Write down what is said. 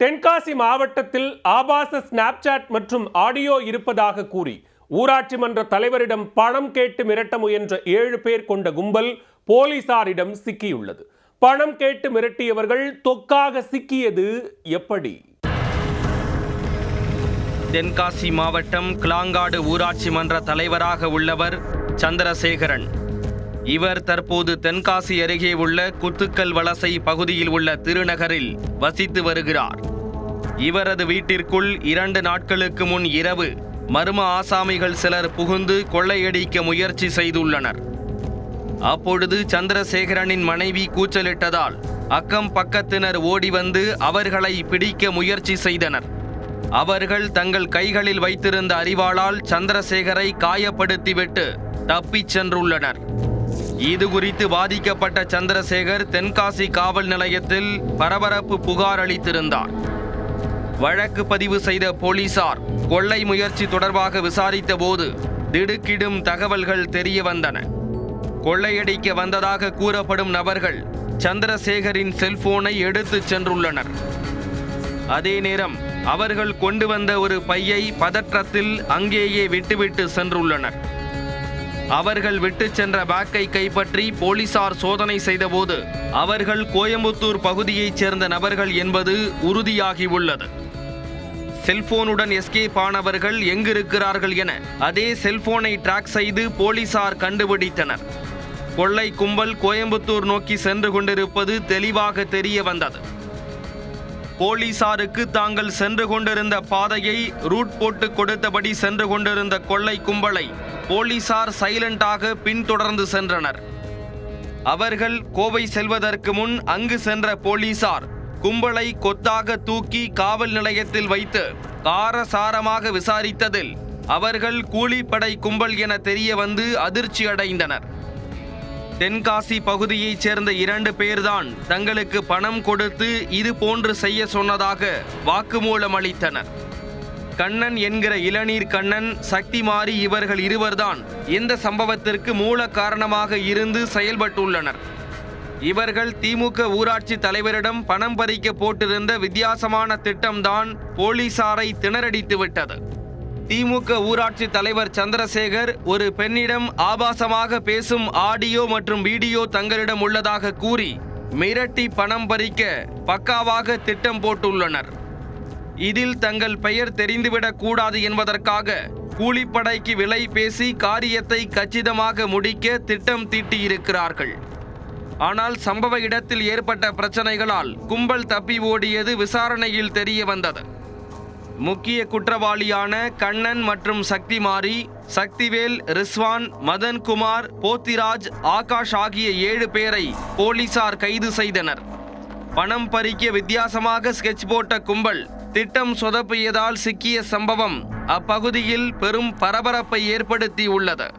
தென்காசி மாவட்டத்தில் ஆபாச ஸ்னாப்சாட் மற்றும் ஆடியோ இருப்பதாக கூறி ஊராட்சி மன்ற தலைவரிடம் பணம் கேட்டு மிரட்ட முயன்ற ஏழு பேர் கொண்ட கும்பல் போலீசாரிடம் சிக்கியுள்ளது. பணம் கேட்டு மிரட்டியவர்கள் தொக்காக சிக்கியது எப்படி? தென்காசி மாவட்டம் கிளாங்காடு ஊராட்சி மன்ற தலைவராக உள்ளவர் சந்திரசேகரன். இவர் தற்போது தென்காசி அருகே உள்ள குத்துக்கல் வலசை பகுதியில் உள்ள திருநகரில் வசித்து வருகிறார். இவரது வீட்டிற்குள் இரண்டு நாட்களுக்கு முன் இரவு மர்ம ஆசாமிகள் சிலர் புகுந்து கொள்ளையடிக்க முயற்சி செய்துள்ளனர். அப்பொழுது சந்திரசேகரனின் மனைவி கூச்சலிட்டதால் அக்கம் பக்கத்தினர் ஓடி வந்து அவர்களை பிடிக்க முயற்சி செய்தனர். அவர்கள் தங்கள் கைகளில் வைத்திருந்த அறிவாளால் சந்திரசேகரை காயப்படுத்திவிட்டு தப்பிச் சென்றுள்ளனர். இது குறித்து பாதிக்கப்பட்ட சந்திரசேகர் தென்காசி காவல் நிலையத்தில் பரபரப்பு புகார் அளித்திருந்தார். வழக்கு பதிவு செய்த போலீசார் கொள்ளை முயற்சி தொடர்பாக விசாரித்த போது திடுக்கிடும் தகவல்கள் தெரிய வந்தன. கொள்ளையடிக்க வந்ததாக கூறப்படும் நபர்கள் சந்திரசேகரின் செல்போனை எடுத்துச் சென்றுள்ளனர். அதே நேரம் அவர்கள் கொண்டு வந்த ஒரு பையை பதற்றத்தில் அங்கேயே விட்டுவிட்டு சென்றுள்ளனர். அவர்கள் விட்டுச் சென்ற பேக்கை கைப்பற்றி போலீசார் சோதனை செய்தபோது அவர்கள் கோயம்புத்தூர் பகுதியைச் சேர்ந்த நபர்கள் என்பது உறுதியாகியுள்ளது. செல்போனுடன் எஸ்கேப் ஆனவர்கள் எங்கிருக்கிறார்கள் என அதே செல்போனை ட்ராக் செய்து போலீசார் கண்டுபிடித்தனர். கொள்ளை கும்பல் கோயம்புத்தூர் நோக்கி சென்று கொண்டிருப்பது தெளிவாக தெரிய வந்தது. போலீசாருக்கு தாங்கள் சென்று கொண்டிருந்த பாதையை ரூட் போட்டு கொடுத்தபடி சென்று கொண்டிருந்த கொள்ளை கும்பலை போலீசார் சைலண்டாக பின்தொடர்ந்து சென்றனர். அவர்கள் கோவை செல்வதற்கு முன் அங்கு சென்ற போலீசார் கும்பலை கொத்தாக தூக்கி காவல் நிலையத்தில் வைத்து காரசாரமாக விசாரித்ததில் அவர்கள் கூலிப்படை கும்பல் என தெரிய வந்து அதிர்ச்சி அடைந்தனர் தென்காசி பகுதியைச் சேர்ந்த இரண்டு பேர்தான் தங்களுக்கு பணம் கொடுத்து இது போன்று செய்ய சொன்னதாக வாக்குமூலம் அளித்தனர். கண்ணன் என்கிற இளநீர் கண்ணன் சக்தி மாறி இவர்கள் இருவர்தான் இந்த சம்பவத்திற்கு மூல காரணமாக இருந்து செயல்பட்டுள்ளனர். இவர்கள் திமுக ஊராட்சி தலைவரிடம் பணம் பறிக்க போட்டிருந்த வித்தியாசமான திட்டம்தான் போலீசாரை திணறடித்து விட்டது திமுக ஊராட்சி தலைவர் சந்திரசேகர் ஒரு பெண்ணிடம் ஆபாசமாக பேசும் ஆடியோ மற்றும் வீடியோ தங்களிடம் உள்ளதாக கூறி மிரட்டி பணம் பறிக்க பக்காவாக திட்டம் போட்டுள்ளனர். இதில் தங்கள் பெயர் தெரிந்துவிடக் கூடாது என்பதற்காக கூலிப்படைக்கு விலை பேசி காரியத்தை கச்சிதமாக முடிக்க திட்டம் தீட்டியிருக்கிறார்கள். ஆனால் சம்பவ இடத்தில் ஏற்பட்ட பிரச்சனைகளால் கும்பல் தப்பி ஓடியது விசாரணையில் தெரிய வந்தது. முக்கிய குற்றவாளியான கண்ணன் மற்றும் சக்திமாரி சக்திவேல் ரிஸ்வான் மதன்குமார் போத்திராஜ் ஆகாஷ் ஆகிய ஏழு பேரை போலீசார் கைது செய்தனர். பணம் பறிக்க வித்தியாசமாக ஸ்கெட்ச் போட்ட கும்பல் திட்டம் சொதப்பியதால் சிக்கிய சம்பவம் அப்பகுதியில் பெரும் பரபரப்பை ஏற்படுத்தி உள்ளது